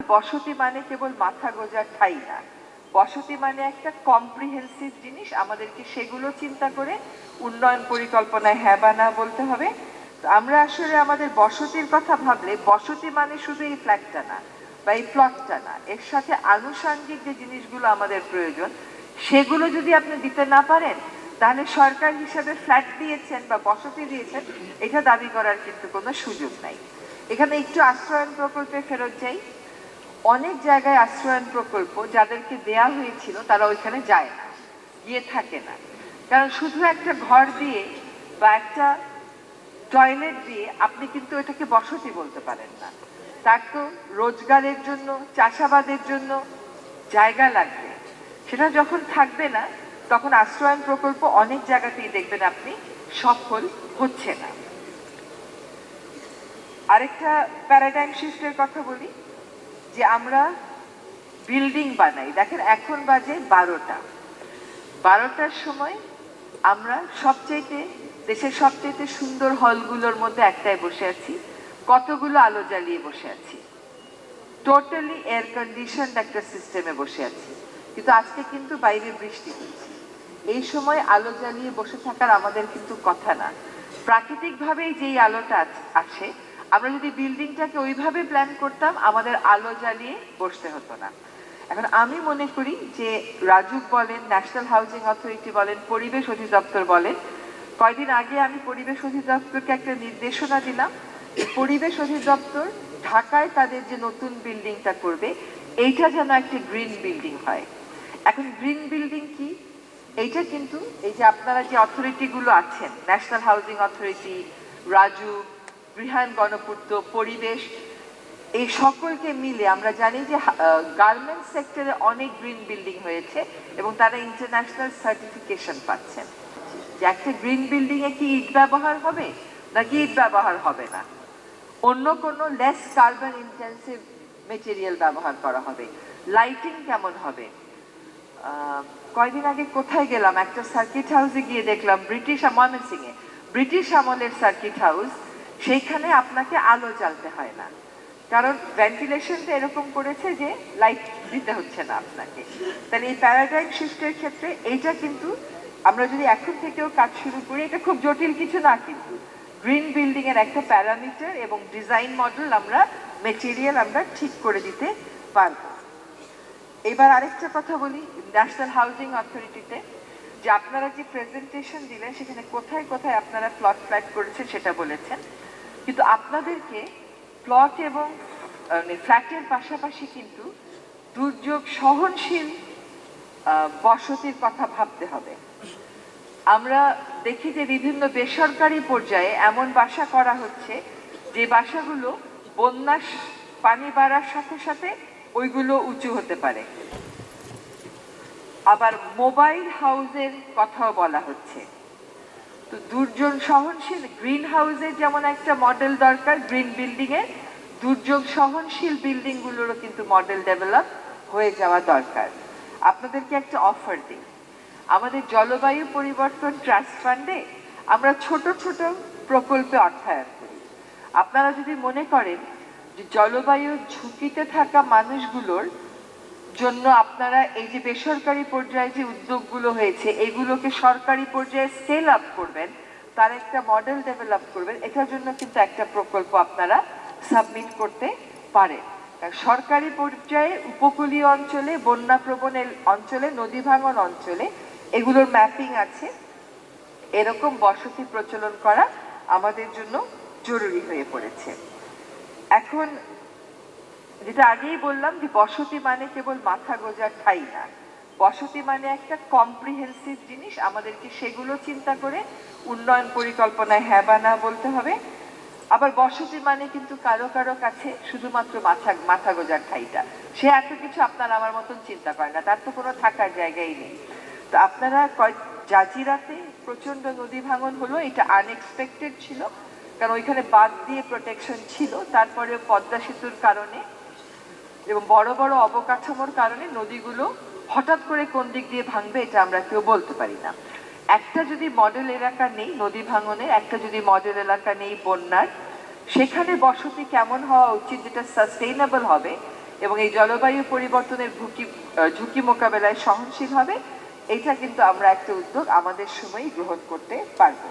বসতি মানে কেবল মাথা গোজার ঠাই না। বসতি মানে একটা কম্প্রিহেন্সিভ জিনিস। আমাদেরকে সেগুলো চিন্তা করে উন্নয়ন পরিকল্পনায় হ্যাঁ বা না বলতে হবে। তো আমরা আসলে আমাদের বসতির কথা ভাবলে বসতি মানে শুধু এই ফ্ল্যাটটা না বা এই প্লটটা না। এর সাথে আনুষঙ্গিক যে জিনিসগুলো আমাদের প্রয়োজন, সেগুলো যদি আপনি দিতে না পারেন, তাহলে সরকার হিসাবে ফ্ল্যাট দিয়েছেন বা বসতি দিয়েছেন, এটা দাবি করার কিন্তু কোনো সুযোগ নাই। এখানে একটু আশ্রয়ন প্রকল্পে ফেরত যাই। অনেক জায়গায় আশ্রয়ন প্রকল্প যাদেরকে দেয়া হয়েছিল, তারা ওইখানে যায় না, গিয়ে থাকে না। কারণ শুধু একটা ঘর দিয়ে বা একটা টয়লেট দিয়ে আপনি কিন্তু এটাকে বসতি বলতে পারেন না। তার তো রোজগারের জন্য, চাষাবাদের জন্য জায়গা লাগবে। সেটা যখন থাকবে না, তখন আশ্রয়ন প্রকল্প অনেক জায়গাতেই দেখবেন আপনি সফল হচ্ছে না। আরেকটা প্যারাডাইম শিফটের কথা বলি। যে আমরা বিল্ডিং বানাই। দেখেন, এখন বাজে বারোটা। বারোটার সময় আমরা সবচাইতে, দেশের সবচাইতে সুন্দর হলগুলোর মধ্যে একটায় বসে আছি। কতগুলো আলো জ্বালিয়ে বসে আছি। টোটালি এয়ার কন্ডিশন একটা সিস্টেমে বসে আছি। কিন্তু আজকে কিন্তু বাইরে বৃষ্টি হচ্ছে। এই সময় আলো জ্বালিয়ে বসে থাকার আমাদের কিন্তু কথা না। প্রাকৃতিকভাবেই যেই আলোটা আছ- আমরা যদি বিল্ডিংটাকে ওইভাবে প্ল্যান করতাম, আমাদের আলো জ্বালিয়ে বসতে হতো না। এখন আমি মনে করি যে রাজুক বলেন ন্যাশনাল হাউজিং অথরিটি বলেন, পরিবেশ অধিদপ্তর বলেন, কয়দিন আগে আমি পরিবেশ অধিদপ্তরকে একটা নির্দেশনা দিলাম পরিবেশ অধিদপ্তর ঢাকায় তাদের যে নতুন বিল্ডিংটা করবে, এইটা যেন একটা গ্রিন বিল্ডিং হয়। এখন গ্রিন বিল্ডিং কি? এইটা কিন্তু এই যে আপনারা যে অথরিটিগুলো আছেন ন্যাশনাল হাউজিং অথরিটি রাজু বৃহান গণপূর্ত পরিবেশ, এই সকলকে মিলে আমরা জানি যে গার্মেন্ট সেক্টরে অনেক গ্রিন বিল্ডিং হয়েছে এবং তারা ইন্টারন্যাশনাল সার্টিফিকেশন পাচ্ছেন যে একটা গ্রিন বিল্ডিং এ কি ইট ব্যবহার হবে নাকি ইট ব্যবহার হবে না? অন্য কোনো লেস কার্বন ইন্টেন্সিভ মেটেরিয়াল ব্যবহার করা হবে। লাইটিং কেমন হবে? কয়দিন আগে কোথায় গেলাম? একটা সার্কিট হাউসে গিয়ে দেখলাম ব্রিটিশ ময়মনসিং এ ব্রিটিশ আমলের সার্কিট হাউস সেইখানে আপনাকে আলো জ্বালতে হয় না। কারণ ভেন্টিলেশনটা এরকম করেছে যে লাইট দিতে হচ্ছে না আপনাকে। তাহলে এই প্যারাডাইম শিফটের ক্ষেত্রে এইটা কিন্তু আমরা যদি এখন থেকেও কাজ শুরু করি, এটা খুব জটিল কিছু না কিন্তু। গ্রিন বিল্ডিং এর একটা প্যারামিটার এবং ডিজাইন মডেল আমরা মেটেরিয়াল আমরা ঠিক করে দিতে পারব। এবার আরেকটা কথা বলি ন্যাশনাল হাউজিং অথরিটিতে যে আপনারা যে প্রেজেন্টেশন দিলেন, সেখানে কোথায় কোথায় আপনারা প্লট ফ্ল্যাট করেছেন সেটা বলেছেন। কিন্তু আপনাদেরকে প্লট এবং মানে ফ্ল্যাটের পাশাপাশি কিন্তু দুর্যোগ সহনশীল বসতির কথা ভাবতে হবে। আমরা দেখি যে বিভিন্ন বেসরকারি পর্যায়ে এমন বাসা করা হচ্ছে যে বাসাগুলো বন্যা পানি বাড়ার সাথে সাথে ওইগুলো উঁচু হতে পারে। আবার মোবাইল হাউজের কথাও বলা হচ্ছে। তো দুর্যোগ সহনশীল গ্রিন হাউসের যেমন একটা মডেল দরকার গ্রিন বিল্ডিং এর দুর্যোগ সহনশীল বিল্ডিং গুলোরও কিন্তু মডেল ডেভেলপ হয়ে যাওয়া দরকার। আপনাদেরকে একটা অফার দিই। আমাদের জলবায়ু পরিবর্তন ট্রাস্ট ফান্ডে আমরা ছোট ছোট প্রকল্পে অর্থায়ন করি। আপনারা যদি মনে করেন যে জলবায়ু ঝুঁকিতে থাকা মানুষগুলোর জন্য আপনারা এই যে বেসরকারি পর্যায়ে যে উদ্যোগগুলো হয়েছে, এগুলোকে সরকারি পর্যায়ে স্কেল আপ করবেন, তার একটা মডেল ডেভেলপ করবেন, এটার জন্য কিন্তু একটা প্রকল্প আপনারা সাবমিট করতে পারেন। সরকারি পর্যায়ে উপকূলীয় অঞ্চলে, বন্যা প্রবণ এল- অঞ্চলে, নদী ভাঙন অঞ্চলে এগুলোর ম্যাপিং আছে। এরকম বসতি প্রচলন করা আমাদের জন্য জরুরি হয়ে পড়েছে। এখন যেটা আগেই বললাম যে বসতি মানে কেবল মাথা গোজার ঠাই না। বসতি মানে একটা কম্প্রিহেন্সিভ জিনিস, আমাদেরকে সেগুলো চিন্তা করে উন্নয়ন পরিকল্পনায় হ্যাঁ বা না বলতে হবে। আবার বসতি মানে কিন্তু কারও কারও কাছে শুধুমাত্র মাথা মাথা গোজার ঠাইটা। সে এত কিছু আপনার আমার মতন চিন্তা করে না, তার তো কোনো থাকার জায়গাই নেই। তো আপনারা জাজিরাতে প্রচণ্ড নদী ভাঙন হলো, এটা আনএক্সপেক্টেড ছিল। কারণ ওইখানে বাদ দিয়ে প্রোটেকশন ছিল তারপরে পদ্মা সেতুর কারণে এবং বড় বড় অবকাঠামোর কারণে নদীগুলো হঠাৎ করে কোন দিক দিয়ে ভাঙবে এটা আমরা কেউ বলতে পারি না। একটা যদি মডেল এলাকা নেই নদী ভাঙনে, একটা যদি মডেল এলাকা নেই বন্যার, সেখানে বসতি কেমন হওয়া উচিত যেটা সাস্টেইনেবল হবে এবং এই জলবায়ু পরিবর্তনের ঝুঁকি ঝুঁকি মোকাবেলায় সহনশীল হবে, এটা কিন্তু আমরা একটা উদ্যোগ আমাদের সময়ই গ্রহণ করতে পারব।